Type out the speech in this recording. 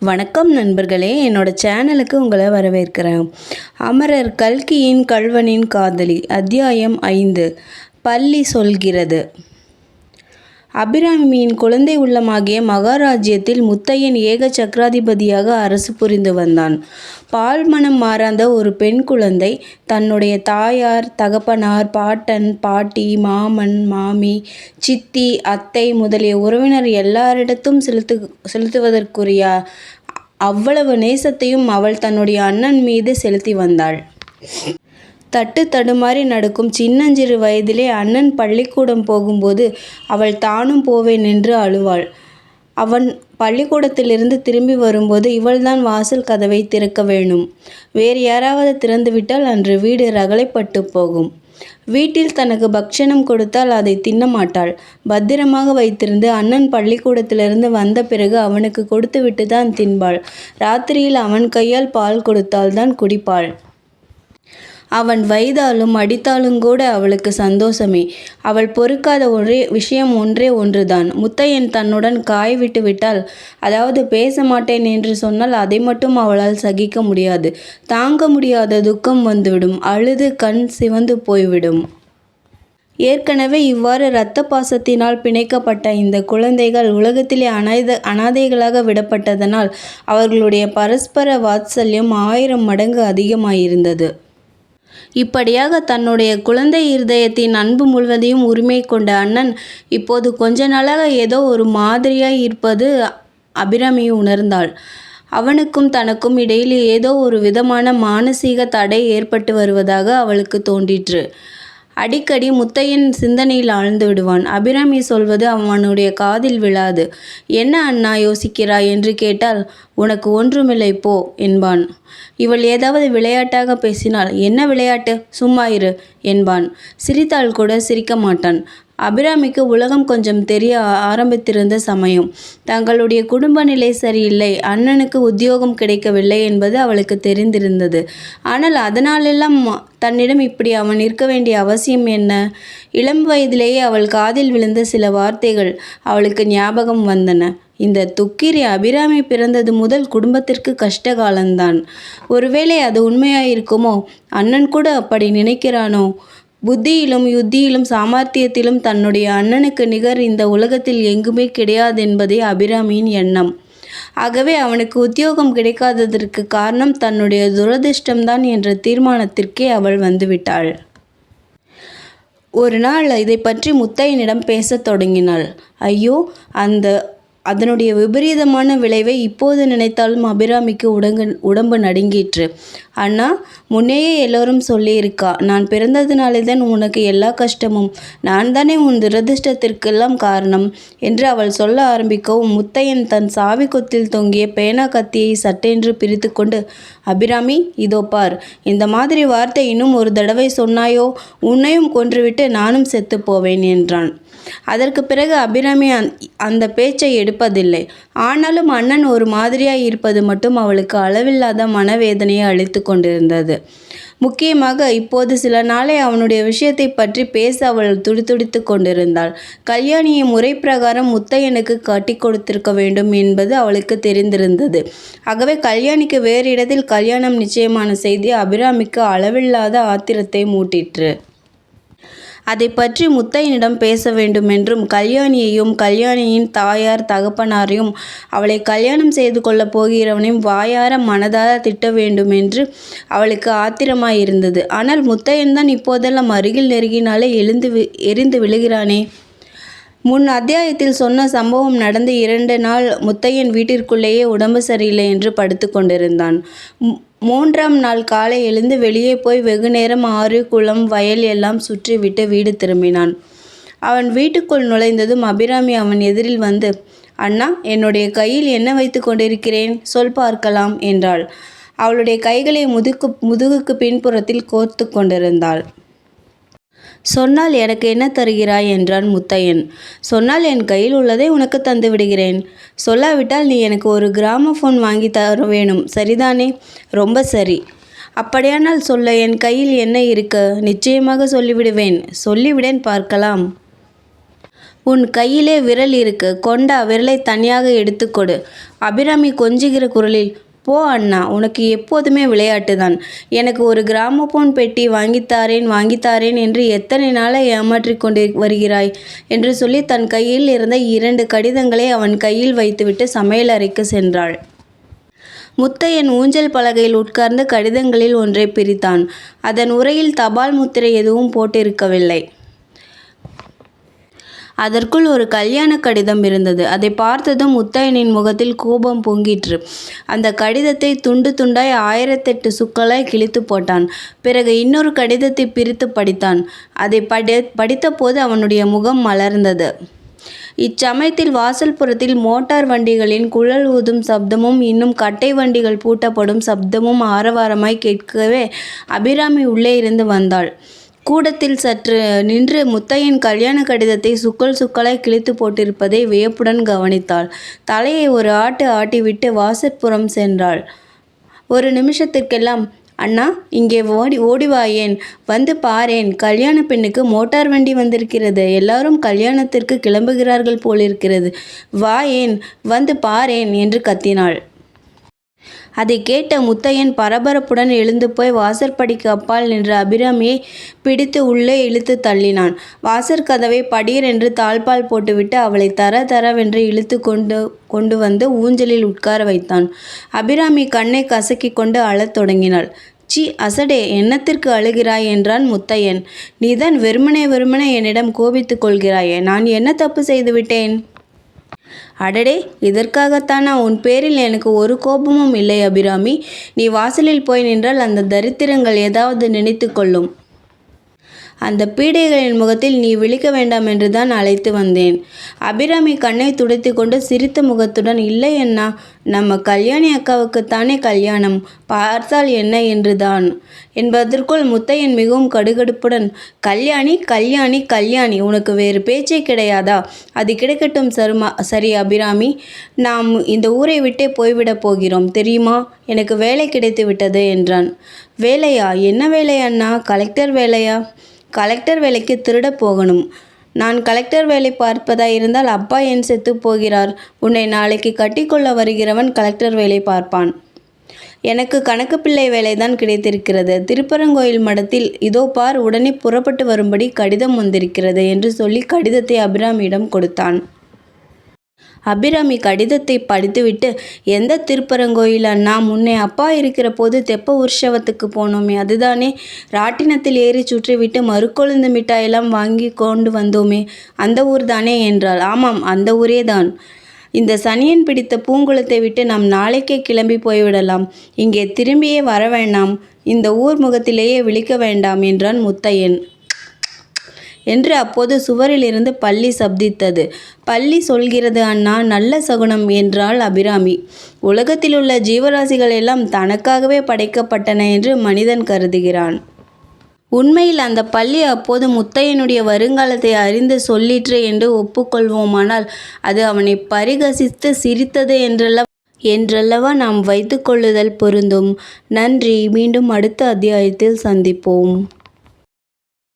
வணக்கம் நண்பர்களே என்னோட சேனலுக்கு உங்களை வரவேற்கிறேன். அமரர் கல்கியின் கல்வனின் காதலி அத்தியாயம் ஐந்து பள்ளி சொல்கிறது. அபிராமியின் குழந்தை உள்ளமாகிய மகாராஜ்யத்தில் முத்தையன் ஏக சக்கராதிபதியாக அரசு புரிந்து வந்தான். பால் மனம் மாறாந்த ஒரு பெண் குழந்தை தன்னுடைய தாயார் தகப்பனார் பாட்டன் பாட்டி மாமன் மாமி சித்தி அத்தை முதலிய உறவினர் எல்லாரிடத்தும் செலுத்து செலுத்துவதற்குரிய அவ்வளவு நேசத்தையும் அவள் தன்னுடைய அண்ணன் மீது செலுத்தி வந்தாள். தட்டு தடுமாறி நடக்கும் சின்னஞ்சிறு வயதிலே அண்ணன் பள்ளிக்கூடம் போகும்போது அவள் தானும் போவேன் என்று அழுவாள். அவன் பள்ளிக்கூடத்திலிருந்து திரும்பி வரும்போது இவள்தான் வாசல் கதவை திறக்க வேணும். வேறு யாராவது திறந்துவிட்டால் அன்று வீடு ரகளைப்பட்டு போகும். வீட்டில் தனக்கு பக்ஷணம் கொடுத்தால் அதை தின்ன மாட்டாள் பத்திரமாக வைத்திருந்து அண்ணன் பள்ளிக்கூடத்திலிருந்து வந்த பிறகு அவனுக்கு கொடுத்துவிட்டு தான் தின்பாள். ராத்திரியில் அவன் கையால் பால் கொடுத்தால்தான் குடிப்பாள். அவன் வைதாலும் அடித்தாலும் கூட அவளுக்கு சந்தோஷமே. அவள் பொறுக்காத ஒரே விஷயம் ஒன்றே ஒன்றுதான். முத்தையன் தன்னுடன் காய் விட்டு விட்டால் அதாவது பேச மாட்டேன் என்று சொன்னால் அதை மட்டும் அவளால் சகிக்க முடியாது. தாங்க முடியாத துக்கம் வந்துவிடும். அழுது கண் சிவந்து போய்விடும். ஏற்கனவே இவ்வாறு இரத்த பாசத்தினால் பிணைக்கப்பட்ட இந்த குழந்தைகள் உலகத்திலே அனாத அனாதைகளாக விடப்பட்டதனால் அவர்களுடைய பரஸ்பர வாத்சல்யம் ஆயிரம் மடங்கு அதிகமாயிருந்தது. இப்படியாக தன்னுடைய குழந்தை இருதயத்தின் அன்பு முழுவதையும் உரிமை கொண்ட அண்ணன் இப்போது கொஞ்ச நாளாக ஏதோ ஒரு மாதிரியாய் இருப்பது அபிராமி உணர்ந்தாள். அவனுக்கும் தனக்கும் இடையில் ஏதோ ஒரு விதமான மானசீக தடை ஏற்பட்டு வருவதாக அவளுக்கு தோன்றிற்று. அடிக்கடி முத்தையன் சிந்தனையில் ஆழ்ந்து விடுவான். அபிராமி சொல்வது அவனுடைய காதில் விழாது. என்ன அண்ணா யோசிக்கிறாய்? என்று கேட்டால் உனக்கு ஒன்றுமில்லை போ என்பான். இவள் ஏதாவது விளையாட்டாக பேசினால் என்ன விளையாட்டு? சும்மா இரு என்பான். சிரித்தால் கூட சிரிக்க மாட்டான். அபிராமிக்கு உலகம் கொஞ்சம் தெரிய ஆரம்பித்திருந்த சமயம். தங்களுடைய குடும்ப நிலை சரியில்லை. அண்ணனுக்கு உத்தியோகம் கிடைக்கவில்லை என்பது அவளுக்கு தெரிந்திருந்தது. ஆனால் அதனாலெல்லாம் தன்னிடம் இப்படி அவன் இருக்க வேண்டிய அவசியம் என்ன? இளம் வயதிலேயே அவள் காதில் விழுந்த சில வார்த்தைகள் அவளுக்கு ஞாபகம் வந்தன. இந்த துக்கிரி அபிராமி பிறந்தது முதல் குடும்பத்திற்கு கஷ்ட காலம்தான் ஒருவேளை அது உண்மையாயிருக்குமோ? அண்ணன் கூட அப்படி நினைக்கிறானோ? புத்தியிலும் யுத்தியிலும் சாமர்த்தியத்திலும் தன்னுடைய அண்ணனுக்கு நிகர் இந்த உலகத்தில் எங்குமே கிடையாதென்பதே அபிராமியின் எண்ணம். ஆகவே அவனுக்கு உத்தியோகம் கிடைக்காததற்கு காரணம் தன்னுடைய துரதிர்ஷ்டம்தான் என்ற தீர்மானத்திற்கே அவள் வந்துவிட்டாள். ஒரு நாள் இதை பற்றி முத்தையனிடம் பேசத் தொடங்கினாள். ஐயோ அந்த அதனுடைய விபரீதமான விளைவை இப்போது நினைத்தாலும் அபிராமிக்கு உடங்கு உடம்பு நடுங்கிற்று. அண்ணா முன்னேயே எல்லோரும் சொல்லியிருக்கா நான் பிறந்ததுனாலே தான் உனக்கு எல்லா கஷ்டமும் நான் தானே உன் துரதிர்ஷ்டத்திற்கெல்லாம் காரணம் என்று அவள் சொல்ல ஆரம்பிக்கவும் முத்தையன் தன் சாவி கொத்தில் தொங்கிய பேனா கத்தியை சட்டென்று பிரித்து கொண்டு அபிராமி இதோ பார் இந்த மாதிரி வார்த்தை இன்னும் ஒரு தடவை சொன்னாயோ உன்னையும் கொன்றுவிட்டு நானும் செத்து போவேன் என்றான். அதற்கு பிறகு அபிராமி அந்த பேச்சை எடுப்பதில்லை ஆனாலும் அண்ணன் ஒரு மாதிரியாய் இருப்பது மட்டும் அவளுக்கு அளவில்லாத மனவேதனையை அளித்து கொண்டிருந்தது. முக்கியமாக இப்போது சில நாளை அவனுடைய விஷயத்தை பற்றி பேச அவள் துடிதுடித்து கொண்டிருந்தாள். கல்யாணியை முறை பிரகாரம் முத்தையனுக்கு கட்டி கொடுத்திருக்க வேண்டும் என்பது அவளுக்கு தெரிந்திருந்தது. ஆகவே கல்யாணிக்கு வேறு இடத்தில் கல்யாணம் நிச்சயமான செய்தி அபிராமிக்கு அளவில்லாத ஆத்திரத்தை மூட்டிற்று. அதை பற்றி முத்தையனிடம் பேச வேண்டுமென்றும் கல்யாணியையும் கல்யாணியின் தாயார் தகப்பனாரையும் அவளை கல்யாணம் செய்து கொள்ளப் போகிறவனையும் வாயார மனதார திட்ட வேண்டுமென்று அவளுக்கு ஆத்திரமாயிருந்தது. ஆனால் முத்தையன் தான் இப்போதெல்லாம் அருகில் நெருங்கினாலே எழுந்து எரிந்து விழுகிறானே. முன் அத்தியாயத்தில் சொன்ன சம்பவம் நடந்து இரண்டு நாள் முத்தையன் வீட்டிற்குள்ளேயே உடம்பு சரியில்லை என்று படுத்து கொண்டிருந்தான். மூன்றாம் நாள் காலை எழுந்து வெளியே போய் வெகு நேரம் ஆறு குளம் வயல் எல்லாம் சுற்றிவிட்டு வீடு திரும்பினான். அவன் வீட்டுக்குள் நுழைந்ததும் அபிராமி அவன் எதிரில் வந்து அண்ணா என்னுடைய கையில் என்ன வைத்து கொண்டிருக்கிறேன்? சொல் பார்க்கலாம் என்றாள். அவளுடைய கைகளை முதுகு முதுகுக்கு பின்புறத்தில் கோர்த்து கொண்டிருந்தாள். சொன்னால் எனக்கு என்ன தருகிறாய் என்றான் முத்தையன். சொன்னால் என் கையில் உள்ளதை உனக்கு தந்து விடுகிறேன். சொல்லாவிட்டால் நீ எனக்கு ஒரு கிராமஃபோன் வாங்கி தர வேணும். சரிதானே? ரொம்ப சரி. அப்படியானால் சொல்ல என் கையில் என்ன இருக்க? நிச்சயமாக சொல்லிவிடுவேன். சொல்லிவிடேன் பார்க்கலாம். உன் கையிலே விரல் இருக்கு. கொண்டா விரலை தனியாக எடுத்துக்கொடு அபிராமி கொஞ்சுகிற குரலில் போ அண்ணா உனக்கு எப்போதுமே விளையாட்டுதான் எனக்கு ஒரு கிராமபோன் பெட்டி வாங்கித்தாரேன் வாங்கித்தாரேன் என்று எத்தனை நாளை ஏமாற்றிக் கொண்டு வருகிறாய் என்று சொல்லி தன் கையில் இருந்த இரண்டு கடிதங்களை அவன் கையில் வைத்துவிட்டு சமையலறைக்கு சென்றாள். முத்தையன் ஊஞ்சல் பலகையில் உட்கார்ந்து கடிதங்களில் ஒன்றை பிரித்தான். அதன் உரையில் தபால் முத்திரை எதுவும் போட்டிருக்கவில்லை. அதற்குள் ஒரு கல்யாண கடிதம் இருந்தது. அதை பார்த்ததும் முத்தையனின் முகத்தில் கோபம் பொங்கிற்று. அந்த கடிதத்தை துண்டு துண்டாய் ஆயிரத்தெட்டு சுக்களாய் கிழித்து போட்டான். பிறகு இன்னொரு கடிதத்தை பிரித்து படித்தான். அதை படி படித்தபோது அவனுடைய முகம் மலர்ந்தது. இச்சமயத்தில் வாசல்புறத்தில் மோட்டார் வண்டிகளின் குழல் ஊதும் சப்தமும் இன்னும் கட்டை வண்டிகள் பூட்டப்படும் சப்தமும் ஆரவாரமாய் கேட்கவே அபிராமி உள்ளே இருந்து வந்தாள். கூடத்தில் சற்று நின்று முத்தையன் கல்யாண கடிதத்தை சுக்கல் சுக்கலாய் கிழித்து போட்டிருப்பதை வியப்புடன் கவனித்தாள். தலையை ஒரு ஆட்டு ஆட்டிவிட்டு வாசற்புறம் சென்றாள். ஒரு நிமிஷத்திற்கெல்லாம் அண்ணா இங்கே ஓடி ஓடிவாயேன் வந்து பாரேன். கல்யாண பெண்ணுக்கு மோட்டார் வண்டி வந்திருக்கிறது. எல்லாரும் கல்யாணத்திற்கு கிளம்புகிறார்கள் போலிருக்கிறது. வாயேன். வந்து பாரேன் என்று கத்தினாள். அதை கேட்ட முத்தையன் பரபரப்புடன் எழுந்து போய் வாசற்படிக்கு அப்பால் நின்ற அபிராமியை பிடித்து உள்ளே இழுத்து தள்ளினான். வாசற் கதவை படீரென்று தாழ்பால் போட்டுவிட்டு அவளை தர தரவென்று இழுத்து கொண்டு கொண்டு வந்து ஊஞ்சலில் உட்கார வைத்தான். அபிராமி கண்ணை கசக்கி கொண்டு அழத் தொடங்கினாள். சி அசடே என்னத்திற்கு அழுகிறாய் என்றான் முத்தையன். நீதான் வெறுமனே வெறுமனே என்னிடம் கோபித்துக் கொள்கிறாயே நான் என்ன தப்பு செய்துவிட்டேன் அடடே இதற்காகத்தானா உன் பேரில் எனக்கு ஒரு கோபமும் இல்லை அபிராமி. நீ வாசலில் போய் நின்றால் அந்த தரித்திரங்கள் ஏதாவது நினைத்து கொள்ளும். அந்த பீடைகளின் முகத்தில் நீ விழிக்க வேண்டாம் என்று தான் அழைத்து வந்தேன். அபிராமி கண்ணை துடைத்து கொண்டு சிரித்த முகத்துடன் இல்லை அண்ணா நம்ம கல்யாணி அக்காவுக்குத்தானே கல்யாணம் பார்த்தால் என்ன என்று தான் என்பதற்குள் முத்தையன் மிகவும் கடுகடுப்புடன் கல்யாணி கல்யாணி கல்யாணி உனக்கு வேறு பேச்சே கிடையாதா? அது கிடைக்கட்டும் சருமா சரி அபிராமி நாம் இந்த ஊரை விட்டே போய்விடப் போகிறோம் தெரியுமா? எனக்கு வேலை கிடைத்து விட்டது என்றான். வேலையா? என்ன வேலை அண்ணா? கலெக்டர் வேலையா? கலெக்டர் வேலைக்கு திருட போகணும். நான் கலெக்டர் வேலை பார்ப்பதாய் இருந்தால் அப்பா என் செத்து போகிறார்? உன்னை நாளைக்கு கட்டிக்கொள்ள வருகிறவன் கலெக்டர் வேலை பார்ப்பான். எனக்கு கணக்கு பிள்ளை வேலைதான் கிடைத்திருக்கிறது. திருப்பரங்கோயில் மடத்தில் இதோ பார் உடனே புறப்பட்டு வரும்படி கடிதம் வந்திருக்கிறது என்று சொல்லி கடிதத்தை அபிராமியிடம் கொடுத்தான். அபிராமி கடிதத்தை படித்துவிட்டு எந்த திருப்பரங்கோயில் அண்ணா? முன்னே அப்பா இருக்கிற போது தெப்ப உற்சவத்துக்கு போனோமே. அதுதானே? ராட்டினத்தில் ஏறி சுற்றிவிட்டு மறுக்கொழுந்து மிட்டாயெல்லாம் வாங்கி கொண்டு வந்தோமே. அந்த ஊர் தானே என்றாள். ஆமாம் அந்த ஊரே தான் இந்த சனியன் பிடித்த பூங்குளத்தை விட்டு நாம் நாளைக்கே கிளம்பி போய்விடலாம். இங்கே திரும்பியே வர வேண்டாம். இந்த ஊர் முகத்திலேயே விழிக்க வேண்டாம் என்றான் முத்தையன். என்று அப்போது சுவரிலிருந்து பள்ளி சப்தித்தது. பள்ளி சொல்கிறது அண்ணா நல்ல சகுனம் என்றாள் அபிராமி. உலகத்திலுள்ள ஜீவராசிகள் எல்லாம் தனக்காகவே படைக்கப்பட்டன என்று மனிதன் கருதுகிறான். உண்மையில் அந்த பள்ளி அப்போது முத்தையனுடைய வருங்காலத்தை அறிந்து சொல்லிற்று என்று ஒப்புக்கொள்வோமானால் அது அவனை பரிகசித்து சிரித்தது என்றல்ல என்றல்லவா நாம் வைத்துக்கொள்ளுதல் பொருந்தும்? நன்றி. மீண்டும் அடுத்த அத்தியாயத்தில் சந்திப்போம்.